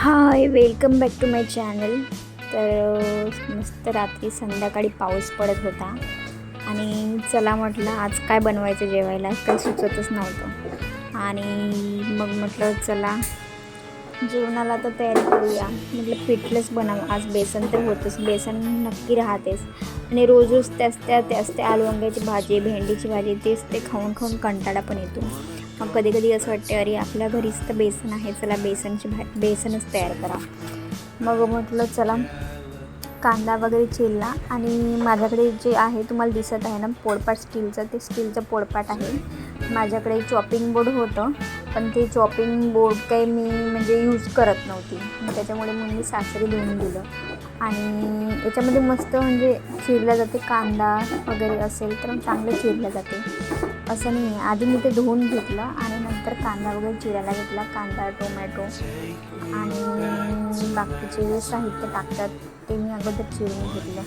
Hi welcome back to my channel तर मस्त रात्री संध्याकाळी पाऊस पडत होता. आणि चला म्हटलं आज काय बनवायचं जेवायला? काही सुचतच नव्हतं. आणि मग म्हटलं चला जेवणाला तर तयारी करूया. म्हटलं पिठलंच बनव आज बेसन तर होतंच. बेसन नक्की राहतेच. आणि रोज रोज त्याच त्या त्याच त्या आलू वांग्याची भाजी भेंडीची भाजी तेच ते खाऊन खाऊन कंटाळा पण येतो. मग कधी कधी असं वाटते अरे आपल्या घरीच तर बेसन आहे चला बेसनची भा बेसनच तयार करा. मग म्हटलं चला कांदा वगैरे चिरला आणि माझ्याकडे जे आहे तुम्हाला दिसत आहे ना पोळपाट स्टीलचं ते स्टीलचं पोळपाट आहे. माझ्याकडे चॉपिंग बोर्ड होतं पण ते चॉपिंग बोर्ड काही मी म्हणजे यूज करत नव्हती. मग त्याच्यामुळे मग मी सासरी देऊन दिलं. आणि याच्यामध्ये मस्त म्हणजे चिरल्या जाते कांदा वगैरे असेल तर चांगलं चिरलं जाते. असं नाही आहे. आधी मी ते धुवून घेतलं आणि नंतर कांदा वगैरे चिरायला घेतला. कांदा टोमॅटो आणि बाकीचे जे साहित्य टाकतात ते मी अगोदर चिरून घेतलं.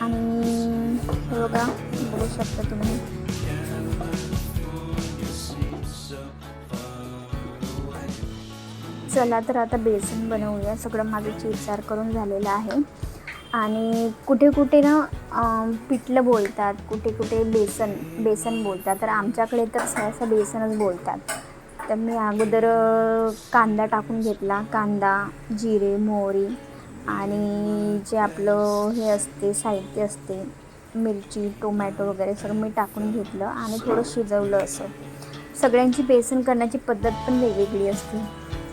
आणि हे बघा बघू शकता तुम्ही. चला तर आता बेसन बनवूया. सगळं माझं चिरचार करून झालेलं आहे. आणि कुठे कुठे ना पिठलं बोलतात कुठे कुठे बेसन बेसन बोलतात. तर आमच्याकडे तर सहसा बेसनच बोलतात. तर मी अगोदर कांदा टाकून घेतला. कांदा जिरे मोहरी आणि जे आपलं हे असते साहित्य असते मिरची टोमॅटो वगैरे सगळं मी टाकून घेतलं आणि थोडं शिजवलं असं. सगळ्यांची बेसन करण्याची पद्धत पण वेगवेगळी असते.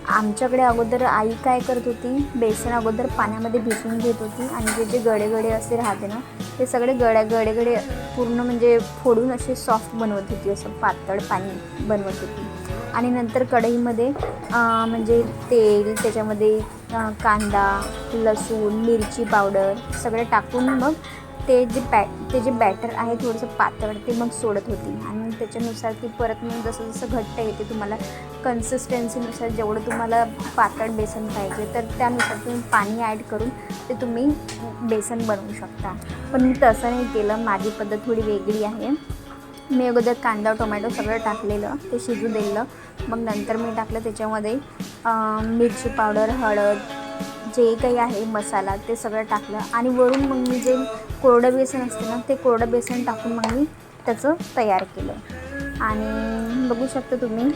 आमच्याकडे अगोदर आई काय करत होती? बेसन अगोदर पाण्यामध्ये भिजवून घेत होती आणि जे जे गडे गडे असे राहते ना ते सगळे गड्या गडे गडे पूर्ण म्हणजे फोडून असे सॉफ्ट बनवत होती असं पातळ पाणी बनवत होती. आणि नंतर कढईमध्ये म्हणजे तेल त्याच्यामध्ये कांदा लसूण मिरची पावडर सगळं टाकून मग ते जे पॅ ते जे बॅटर आहे थोडंसं पातळ ते मग सोडत होती. आणि त्याच्यानुसार ती परत मग जसं जसं घट्ट येते तुम्हाला कन्सिस्टन्सीनुसार जेवढं तुम्हाला पातळ बेसन पाहिजे तर त्यानुसार तुम्ही पाणी ॲड करून ते तुम्ही बेसन बनवू शकता. पण मी तसं नाही केलं माझी पद्धत थोडी वेगळी आहे. मी अगोदर कांदा टोमॅटो सगळं टाकलेलं ते शिजू दिलं. मग नंतर मी टाकलं त्याच्यामध्ये मिरची पावडर हळद जे काही आहे मसाला ते सगळं टाकलं आणि वरून मग मी जे कोरडं बेसन असतं ना ते कोरडं बेसन टाकून मग मी त्याचं तयार केलं. आणि बघू शकता तुम्ही.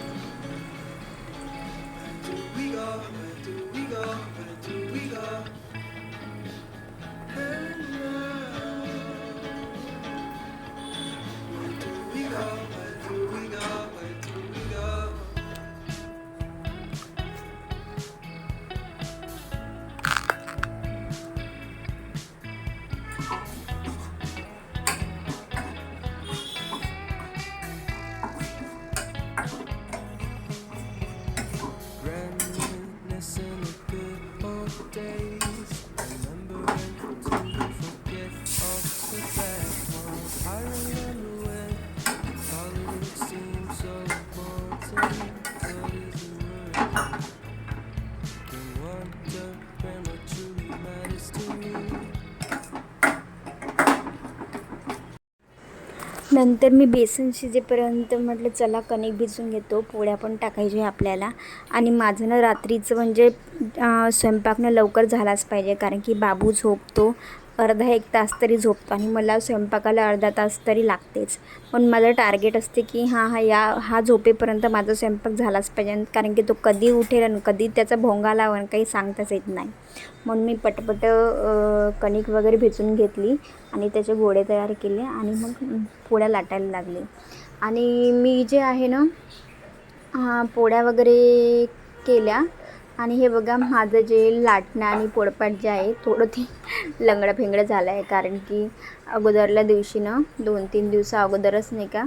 Reminiscing नंतर मी बेसन शिजेपर्यंत म्हटलं चला कणिक भिजून घेतो पोळ्या पण टाकायचे आपल्याला. आणि माझं ना रात्रीचं म्हणजे स्वयंपाक ना लवकर झालाच पाहिजे कारण की बाबू झोपतो अर्धा एक तास तरी झोपतो आणि मला स्वयंपाकाला अर्धा तास तरी लागतेच. पण माझं टार्गेट असते की हां हा या हा झोपेपर्यंत माझा स्वयंपाक झालाच पाहिजे. कारण की तो कधी उठेल आणि कधी त्याचा भोंगा लावण काही सांगताच येत नाही. म्हणून मी पटपट कणिक वगैरे भिजून घेतली आणि त्याचे गोळे तयार केले आणि मग पोळ्या लाटायला लागले. आणि मी जे आहे ना हा, पोळ्या वगैरे केल्या आणि हे बघा माझं जे लाटणं आणि पोळपाट जे आहे थोडं ते लंगडं फेंगडं झालं आहे कारण की अगोदरल्या दिवशी ना दोन तीन दिवसा अगोदरच नाही का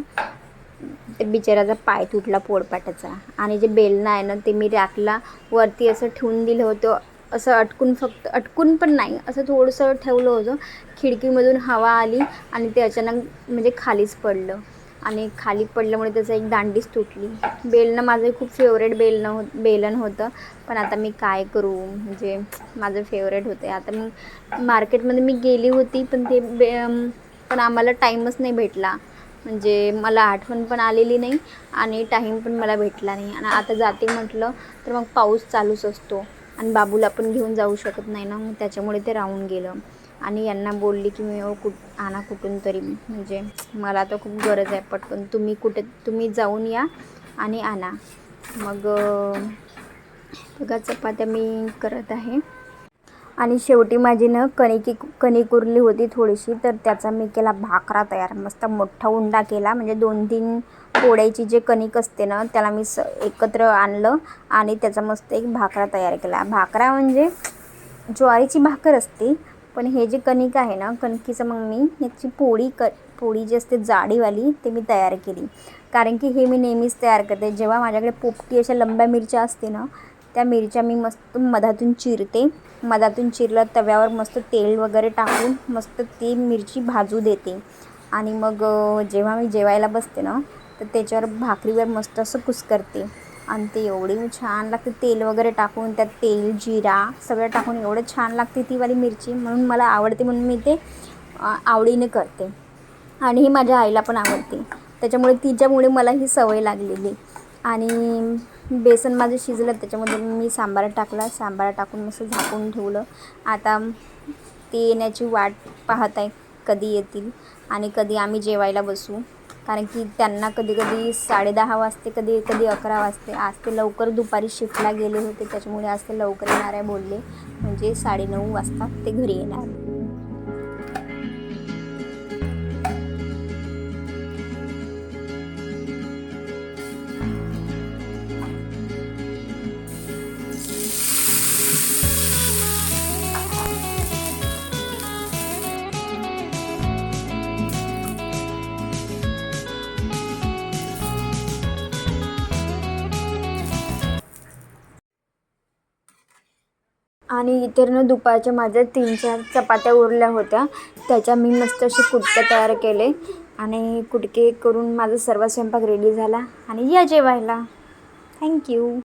ते बिचाराचा पाय तुटला पोळपाटाचा. आणि जे बेलणं आहे ना ते मी रॅकला वरती असं ठेवून दिलं होतं. असं अटकून फक्त अटकून पण नाही असं थोडंसं ठेवलं होतं. खिडकीमधून हवा आली आणि ते अचानक म्हणजे खालीच पडलं. आणि खाली पडल्यामुळे त्याचं एक दांडीच तुटली. बेलणं माझं खूप फेवरेट बेलणं हो बेलन होतं. पण आता मी काय करू? म्हणजे माझं फेवरेट होतं आता मी मार्केटमध्ये मी गेली होती पण ते बे पण आम्हाला टाईमच नाही भेटला. म्हणजे मला आठवण पण आलेली नाही आणि टाईम पण मला भेटला नाही. आणि आता जाते म्हटलं तर मग पाऊस चालूच असतो. आणि बाबूला पण घेऊन जाऊ शकत नाही ना. मग त्याच्यामुळे ते राहून गेलं. आणि यांना बोलली की मी कुठ आणा कुठून तरी. म्हणजे मला तर खूप गरज आहे पटकन तुम्ही कुठे तुम्ही जाऊन या आणि आणा. मग बघा चपात्या मी करत आहे. आणि शेवटी माझी ना कणिकी कणिक उरली होती थोडीशी तर त्याचा मी केला भाकरा तयार. मस्त मोठा उंडा केला म्हणजे दोन तीन पोळ्याची जे कणिक असते ना त्याला मी स एकत्र आणलं आणि त्याचा मस्त एक भाकरा तयार केला. भाकरा म्हणजे ज्वारीची भाकर असते पण हे जे कणिक आहे ना कणकीचं मग मी याची पोळी क पोळी जी असते जाडीवाली ते मी तयार केली. कारण की हे मी नेहमीच तयार करते. जेव्हा माझ्याकडे पोपटी अशा लंब्या मिरच्या असते ना त्या मिरच्या मी मस्त मधातून चिरते. मधातून चिरलं तव्यावर मस्त तेल वगैरे टाकून मस्त ती मिरची भाजू देते. आणि मग जेव्हा मी जेवायला बसते ना तर त्याच्यावर भाकरीवर मस्त असं कुस्करते. आणि ते एवढी छान लागते. तेल वगैरे टाकून त्यात तेल जिरा सगळं टाकून एवढं छान लागते ती वाली मिरची. म्हणून मला आवडते म्हणून मी ते आवडीने करते. आणि ही माझ्या आईला पण आवडते. त्याच्यामुळे तिच्यामुळे मला ही सवय लागलेली. आणि बेसन माझं शिजलं त्याच्यामध्ये मी सांबार टाकला. सांबार टाकून मस्त झाकून ठेवलं. आता ते येण्याची वाट पाहत आहे कधी येतील आणि कधी आम्ही जेवायला बसू. कारण की त्यांना कधी कधी साडेदहा वाजते कधी कधी अकरा वाजते. आज ते लवकर दुपारी शिफ्टला गेले होते त्याच्यामुळे आज ते लवकर येणार आहे बोलले. म्हणजे साडेनऊ वाजता ते घरी येणार. आणि इतरनं दुपारच्या माझ्या तीन चार चपात्या उरल्या होत्या. त्याच्या मी मस्त असे कुटके तयार केले. आणि कुटके करून माझा सर्व स्वयंपाक रेडी झाला. आणि या जेवायला. थँक्यू